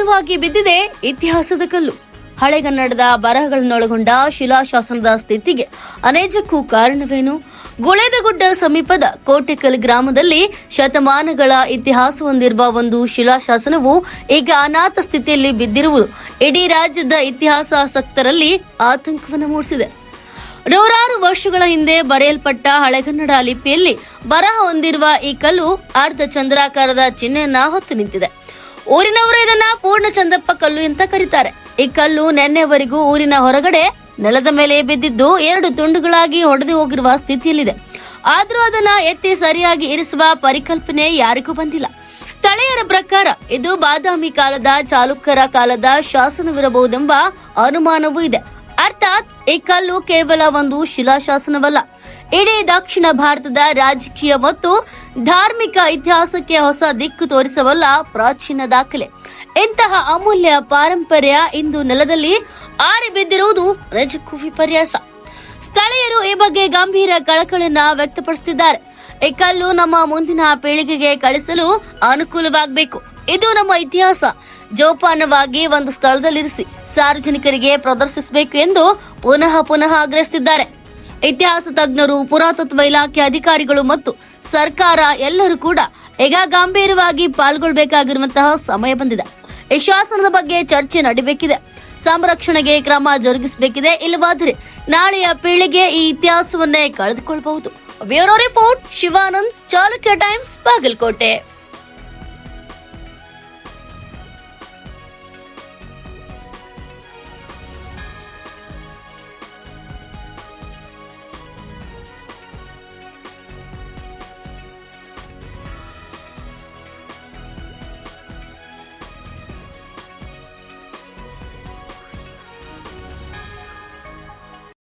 ಅನಾಥವಾಗಿ ಬಿದ್ದಿದೆ ಇತಿಹಾಸದ ಕಲ್ಲು. ಹಳೆಗನ್ನಡದ ಬರಹಗಳನ್ನೊಳಗೊಂಡ ಶಿಲಾಶಾಸನದ ಸ್ಥಿತಿಗೆ ಅನೇಜಕ್ಕೂ ಕಾರಣವೇನು? ಗುಳೆದಗುಡ್ಡ ಸಮೀಪದ ಕೋಟೆಕಲ್ ಗ್ರಾಮದಲ್ಲಿ ಶತಮಾನಗಳ ಇತಿಹಾಸ ಹೊಂದಿರುವ ಒಂದು ಶಿಲಾಶಾಸನವು ಈಗ ಅನಾಥ ಸ್ಥಿತಿಯಲ್ಲಿ ಬಿದ್ದಿರುವುದು. ಇಡೀ ರಾಜ್ಯದ ಇತಿಹಾಸಾಸಕ್ತರಲ್ಲಿ ಆತಂಕವನ್ನು ಮೂಡಿಸಿದೆ. ನೂರಾರು ವರ್ಷಗಳ ಹಿಂದೆ ಬರೆಯಲ್ಪಟ್ಟ ಹಳೆಗನ್ನಡ ಲಿಪಿಯಲ್ಲಿ ಬರಹ ಹೊಂದಿರುವ ಈ ಕಲ್ಲು ಅರ್ಧ ಚಂದ್ರಾಕಾರದ ಚಿಹ್ನೆಯನ್ನ ಹೊತ್ತು ನಿಂತಿದೆ. ಊರಿನವರು ಇದನ್ನ ಪೂರ್ಣ ಚಂದಪ್ಪ ಕಲ್ಲು ಅಂತ ಕರೀತಾರೆ. ಈ ಕಲ್ಲು ನೆನ್ನೆವರೆಗೂ ಊರಿನ ಹೊರಗಡೆ ನೆಲದ ಮೇಲೆ ಬಿದ್ದಿದ್ದು ಎರಡು ತುಂಡುಗಳಾಗಿ ಹೊಡೆದು ಹೋಗಿರುವ ಸ್ಥಿತಿಯಲ್ಲಿದೆ. ಆದರೂ ಅದನ್ನ ಎತ್ತಿ ಸರಿಯಾಗಿ ಇರಿಸುವ ಪರಿಕಲ್ಪನೆ ಯಾರಿಗೂ ಬಂದಿಲ್ಲ. ಸ್ಥಳೀಯರ ಪ್ರಕಾರ ಇದು ಬಾದಾಮಿ ಕಾಲದ ಚಾಲುಕ್ಯರ ಕಾಲದ ಶಾಸನವಿರಬಹುದೆಂಬ ಅನುಮಾನವೂ ಇದೆ. ಅರ್ಥಾತ್ ಈ ಕಲ್ಲು ಕೇವಲ ಒಂದು ಶಿಲಾಶಾಸನವಲ್ಲ. ಇಡೀ ದಕ್ಷಿಣ ಭಾರತದ ರಾಜಕೀಯ ಮತ್ತು ಧಾರ್ಮಿಕ ಇತಿಹಾಸಕ್ಕೆ ಹೊಸ ದಿಕ್ಕು ತೋರಿಸಬಲ್ಲ ಪ್ರಾಚೀನ ದಾಖಲೆ. ಇಂತಹ ಅಮೂಲ್ಯ ಪಾರಂಪರ್ಯ ಇಂದು ನೆಲದಲ್ಲಿ ಆರಿ ಬಿದ್ದಿರುವುದು ನಿಜಕ್ಕೂ ವಿಪರ್ಯಾಸ. ಸ್ಥಳೀಯರು ಈ ಬಗ್ಗೆ ಗಂಭೀರ ಕಳಕಳಿಯನ್ನ ವ್ಯಕ್ತಪಡಿಸುತ್ತಿದ್ದಾರೆ. ಈ ಕಲ್ಲು ನಮ್ಮ ಮುಂದಿನ ಪೀಳಿಗೆಗೆ ಕಳಿಸಲು ಅನುಕೂಲವಾಗಬೇಕು. ಇದು ನಮ್ಮ ಇತಿಹಾಸ. ಜೋಪಾನವಾಗಿ ಒಂದು ಸ್ಥಳದಲ್ಲಿರಿಸಿ ಸಾರ್ವಜನಿಕರಿಗೆ ಪ್ರದರ್ಶಿಸಬೇಕು ಎಂದು ಪುನಃ ಪುನಃ ಆಗ್ರಹಿಸುತ್ತಿದ್ದಾರೆ. ಇತಿಹಾಸ ತಜ್ಞರು, ಪುರಾತತ್ವ ಇಲಾಖೆ ಅಧಿಕಾರಿಗಳು ಮತ್ತು ಸರ್ಕಾರ ಎಲ್ಲರೂ ಕೂಡ ಈಗ ಗಂಭೀರವಾಗಿ ಪಾಲ್ಗೊಳ್ಳಬೇಕಾಗಿರುವಂತಹ ಸಮಯ ಬಂದಿದೆ. ಈ ಶಾಸನದ ಬಗ್ಗೆ ಚರ್ಚೆ ನಡೀಬೇಕಿದೆ. ಸಂರಕ್ಷಣೆಗೆ ಕ್ರಮ ಜರುಗಿಸಬೇಕಿದೆ. ಇಲ್ಲವಾದರೆ ನಾಳೆಯ ಪೀಳಿಗೆ ಈ ಇತಿಹಾಸವನ್ನೇ ಕಳೆದುಕೊಳ್ಳಬಹುದು bureau report, Shivanand, Chalukya times, Bagalkote.